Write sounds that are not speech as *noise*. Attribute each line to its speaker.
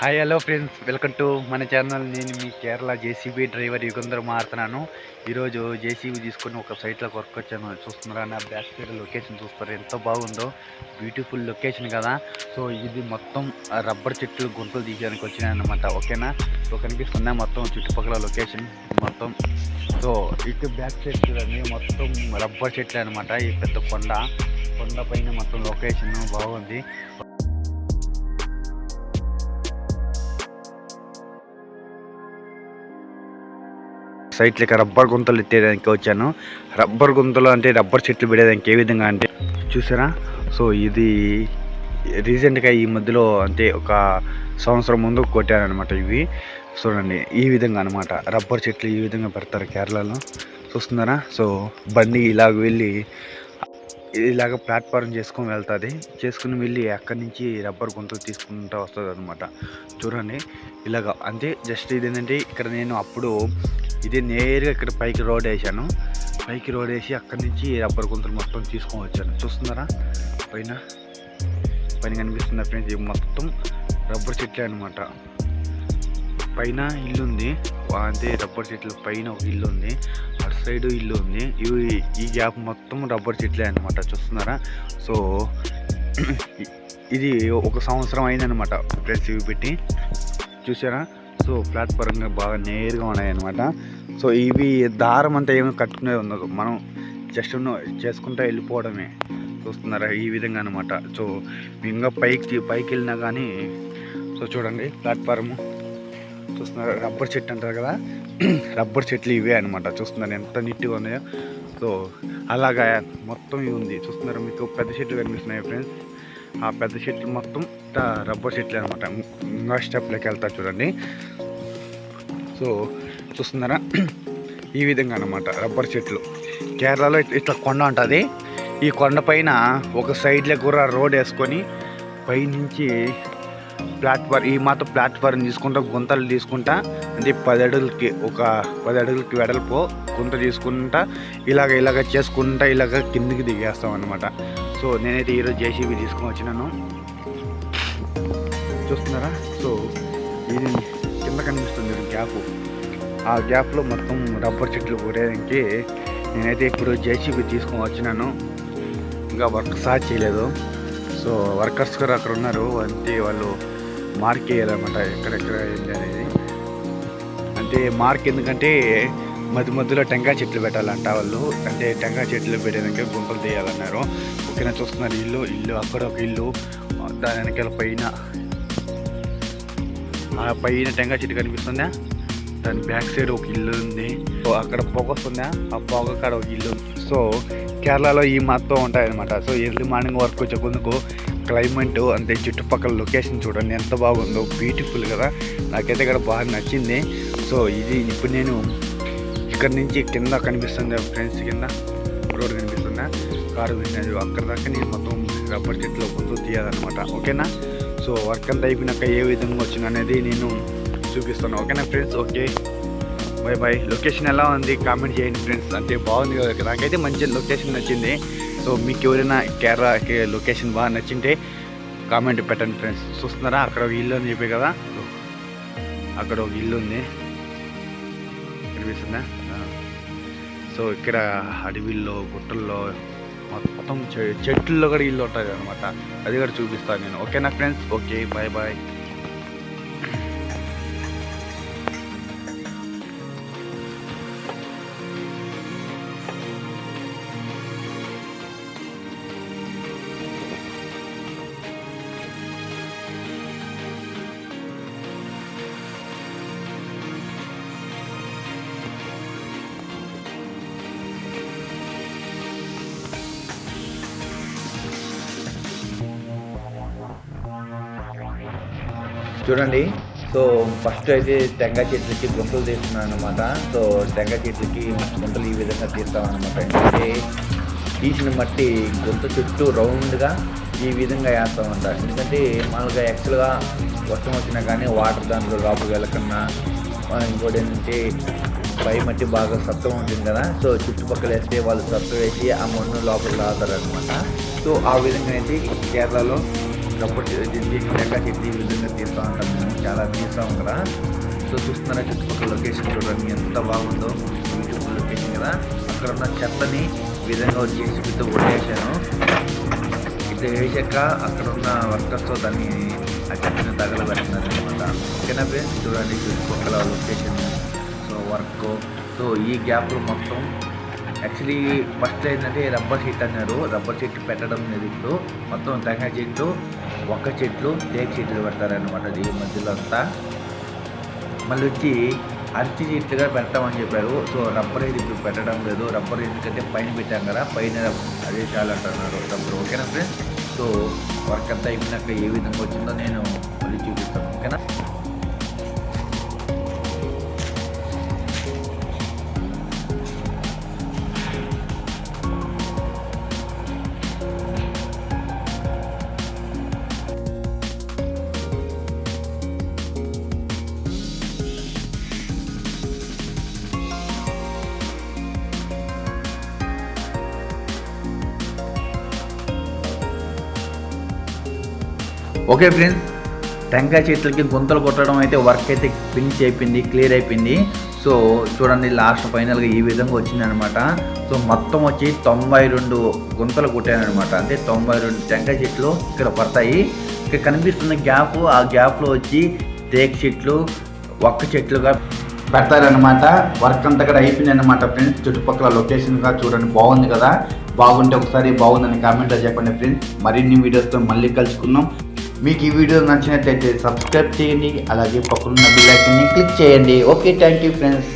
Speaker 1: Hi hello friends welcome to మన channel నేను మీ కేరళ జేసీబీ డ్రైవర్ యుగంధర్ మారుతున్నాను. ఈరోజు జేసీబీ తీసుకొని ఒక సైట్లోకి వర్క్ వచ్చాను. చూస్తున్నారా? నా బ్యాక్ సైడ్ లొకేషన్ చూస్తారు. ఎంత బాగుందో. బ్యూటిఫుల్ లొకేషన్ కదా. సో ఇది మొత్తం రబ్బర్ చెట్లు గుంతలు తీయడానికి వచ్చినాయి అనమాట ఓకేనా సో కనిపిస్తుందా మొత్తం చుట్టుపక్కల లొకేషన్ మొత్తం. సో ఇటు బ్యాక్ సైడ్ చూడండి. మొత్తం రబ్బర్ చెట్లు అనమాట ఈ పెద్ద కొండ. కొండ పైన మొత్తం లొకేషన్ బాగుంది. సైట్లకి రబ్బర్ గుంతలు ఎత్తేదానికి వచ్చాను. రబ్బర్ గుంతలు అంటే రబ్బర్ చెట్లు పెట్టేదానికి ఏ విధంగా అంటే చూసారా? సో ఇది రీసెంట్గా ఈ మధ్యలో అంటే ఒక సంవత్సరం ముందు కొట్టారనమాట ఇవి. చూడండి ఈ విధంగా అనమాట రబ్బర్ చెట్లు ఈ విధంగా పెడతారు కేరళలో. చూస్తున్నారా? సో బండి ఇలాగ వెళ్ళి ఇలాగ ప్లాట్ఫారం చేసుకొని వెళ్తుంది. చేసుకుని వెళ్ళి అక్కడి నుంచి రబ్బర్ గుంతలు తీసుకుంటూ వస్తుంది అనమాట చూడండి ఇలాగ. అంటే జస్ట్ ఇది ఏంటంటే ఇక్కడ నేను అప్పుడు ఇది నేరుగా ఇక్కడ పైకి రోడ్ వేసాను. పైకి రోడ్ వేసి అక్కడి నుంచి రబ్బర్ గుంతలు మొత్తం తీసుకొని వచ్చాను. చూస్తున్నారా? పైన పైన కనిపిస్తున్న ఫ్రెండ్స్ ఇవి మొత్తం రబ్బర్ చెట్లే అనమాట పైన ఇల్లు ఉంది. అంటే రబ్బర్ చెట్ల పైన ఒక ఇల్లు ఉంది. అటు సైడ్ ఇల్లు ఉంది. ఇవి ఈ గ్యాప్ మొత్తం రబ్బర్ చెట్లే అనమాట చూస్తున్నారా? సో *clears throat* ఇది ఒక సంవత్సరం అయిందనమాట ఫ్రెండ్స్ ఇవి పెట్టి. చూసారా? సో ప్లాట్ఫారంగా బాగా నేరుగా ఉన్నాయన్నమాట. సో ఇవి దారం అంతా ఏమీ కట్టుకునే ఉండదు. మనం జస్ట్ చేసుకుంటూ వెళ్ళిపోవడమే. చూస్తున్నారా? ఈ విధంగా అనమాట సో ఇంకా పైకి పైకి వెళ్ళినా కానీ సో చూడండి ప్లాట్ఫారము చూస్తున్నారు? రబ్బర్ చెట్టు అంటారు కదా? రబ్బర్ చెట్లు ఇవే అనమాట చూస్తున్నారు ఎంత నీట్గా ఉన్నాయో. సో అలాగా మొత్తం ఇవి ఉంది. చూస్తున్నారు? మీకు పెద్ద చెట్లు కనిపిస్తున్నాయి ఫ్రెండ్స్ ఆ పెద్ద చెట్లు మొత్తం రబ్బర్ చెట్లు అనమాట ఇంకా స్టెప్లోకి వెళ్తా చూడండి. సో చూస్తున్నారా? ఈ విధంగా అనమాట రబ్బర్ చెట్లు. కేరళలో ఇట్లా- కొండ ఉంటుంది. ఈ కొండ పైన ఒక సైడ్లో కూడా రోడ్ వేసుకొని పైనుంచి ప్లాట్ఫార్ ఈ మాత్రం ప్లాట్ఫారం తీసుకుంటా గుంతలు తీసుకుంటా అంటే పది అడుగులకి ఒక పది అడుగులకి వెడల్పు గుంత తీసుకుంటా ఇలాగ ఇలాగ చేసుకుంటా ఇలాగ కిందికి దిగేస్తాం అనమాట సో నేనైతే ఈరోజు జేసీబీ తీసుకొని వచ్చినాను. చూస్తున్నారా? సో ఇది కింద కనిపిస్తుంది గ్యాప్. ఆ గ్యాప్లో మొత్తం రబ్బర్ చెట్లు కొట్టేదానికి నేనైతే ఇప్పుడు జేసీబీ తీసుకొని వచ్చినాను. ఇంకా వర్క్ స్టార్ట్ చేయలేదు. సో వర్కర్స్ కూడా అక్కడ ఉన్నారు. అంటే వాళ్ళు మార్క్ వేయాలన్నమాట ఎక్కడెక్కడ ఏంటి అనేది. అంటే మార్క్ ఎందుకంటే మధ్య మధ్యలో టెంకాయ చెట్లు పెట్టాలంట వాళ్ళు. అంటే టెంకాయ చెట్లు పెట్టేదానికి గుంపలు తీయాలన్నారు. ఓకేనా చూస్తున్నారు ఇల్లు ఇల్లు అక్కడ ఒక ఇల్లు. దాని వెనకాల పైన. ఆ పైన టెంకాయ చెట్టు కనిపిస్తుందా? దాని బ్యాక్ సైడ్ ఒక ఇల్లు ఉంది. సో అక్కడ పొగ వస్తుందా? ఆ పొగ కాడ ఒక ఇల్లు ఉంది. సో కేరళలో ఈ మొత్తం ఉంటాయన్నమాట. సో ఎర్లీ మార్నింగ్ వర్క్ వచ్చే క్లైమేట్ అంతే చుట్టుపక్కల లొకేషన్ చూడండి ఎంత బాగుందో. బ్యూటిఫుల్ కదా. నాకైతే ఇక్కడ బాగా నచ్చింది. సో ఇది ఇప్పుడు నేను ఇక్కడ నుంచి కింద కనిపిస్తుంది ఫ్రెండ్స్ కింద. రోడ్ కనిపిస్తుందా. కారు వెళ్ళినది అక్కడ దాకా నేను మొత్తం రబ్బర్ చెట్లు ముందు తీయాలన్నమాట. ఓకేనా? సో వర్క్ అంతా అయిపోయినాక ఏ విధంగా వచ్చింది అనేది నేను చూపిస్తాను. ఓకేనా friends okay. Bye bye location ఎలా ఉంది? కామెంట్ చేయండి ఫ్రెండ్స్ అంటే బాగుంది కదా. నాకైతే మంచి లొకేషన్ నచ్చింది. సో మీకు ఎవరైనా కేరళ లొకేషన్ బాగా నచ్చింటే కామెంట్ పెట్టండి ఫ్రెండ్స్ చూస్తున్నారా? అక్కడ ఒక ఇల్లు అని చెప్పే కదా. అక్కడ ఒక ఇల్లు ఉంది. కనిపిస్తుందా సో ఇక్కడ అడవిల్లో గుట్టల్లో మొత్తం చె- చెట్లలో కూడా ఇల్లు ఉంటుంది అనమాట అది కూడా చూపిస్తాను నేను. ఓకేనా ఫ్రెండ్స్? Okay bye bye.
Speaker 2: చూడండి. సో ఫస్ట్ అయితే టెంకాయ చెట్లకి గుంతలు తీస్తున్నాను అనమాట సో టెంకాయ చెట్లకి గుంతలు ఈ విధంగా తీస్తామన్నమాట. అనమాట ఎందుకంటే తీసిన మట్టి గుంత చుట్టూ రౌండ్గా ఈ విధంగా వేస్తామంట. ఎందుకంటే మామూలుగా యాక్చువల్గా వర్షం వచ్చినా కానీ వాటర్ దాంట్లో లోపలికి వెళ్ళకుండా ఇంకోటి ఏంటంటే పై మట్టి బాగా సత్వం ఉంటుంది కదా. సో చుట్టుపక్కల వేస్తే వాళ్ళు సత్వం వేసి ఆ మన్ను లోపలికి రాతారు అనమాట సో ఆ విధంగా అయితే కేరళలో రబ్బర్ దీనికి లేక ఈ విధంగా తీస్తూ ఉంటాం మేము చాలా తీస్తాం కదా సో చూస్తున్నారా చుట్టుపక్కల లొకేషన్ చూడండి ఎంత బాగుందో. బ్యూటిఫుల్ లొకేషన్ కదా. అక్కడ ఉన్న చెట్లని విధంగా జేసీబీతో కొట్టేశాను. ఇట్లా వేసాక అక్కడ ఉన్న వర్కర్స్తో దాన్ని ఆ చెట్టుని తగలబెడుతున్నారు అనమాట. ఓకేనా ఫ్రెండ్స్ చూడండి చుట్టుపక్కల లొకేషన్ సో వర్క్ సో ఈ గ్యాప్లో మొత్తం యాక్చువల్లీ ఫస్ట్ ఏంటంటే రబ్బర్ షీట్ అన్నారు. రబ్బర్ షీట్ పెట్టడం లేదు ఇప్పుడు. మొత్తం తెగ చెట్టు ఒక్క చెట్లు తేగ చెట్లు పెడతారనమాట ఈ మధ్యలో అంతా. మళ్ళీ వచ్చి అరటి చెట్లుగా పెడతామని చెప్పారు. సో రబ్బర్ ఇది ఇప్పుడు పెట్టడం లేదు. రబ్బర్ ఎందుకంటే పైన పెట్టాం కదా పైన అదే చాలు అంటున్నారు. రబ్బర్ ఓకేనా ఫ్రెండ్స్? సో వర్క్ అంతా అయిపోయినాక ఏ విధంగా వచ్చిందో నేను మళ్ళీ చూపిస్తాను. ఓకేనా? ఓకే ఫ్రెండ్స్ టెంకాయ చెట్లకి గుంతలు కొట్టడం అయితే వర్క్ అయితే ఫినిష్ అయిపోయింది క్లియర్ అయిపోయింది. సో చూడండి లాస్ట్ ఫైనల్గా ఈ విధంగా వచ్చిందనమాట సో మొత్తం వచ్చి తొంభై రెండు గుంతలు కొట్టానమాట అంటే తొంభై రెండు టెంకాయ చెట్లు ఇక్కడ పడతాయి. ఇక్కడ కనిపిస్తున్న గ్యాప్ ఆ గ్యాప్లో వచ్చి తేక్ చెట్లు ఒక్క చెట్లుగా పెడతారనమాట వర్క్ అంతా కూడా అయిపోయింది అనమాట ఫ్రెండ్స్. చుట్టుపక్కల లొకేషన్గా చూడండి బాగుంది కదా. బాగుంటే ఒకసారి బాగుందని కామెంట్లో చెప్పండి ఫ్రెండ్స్. మరిన్ని వీడియోస్తో మళ్ళీ కలుసుకుందాం. మీకు ఈ వీడియో నచ్చినట్లయితే సబ్స్క్రైబ్ చేయండి. అలాగే పక్కనున్న బిల్ ఐకన్ని క్లిక్ చేయండి. Okay thank you friends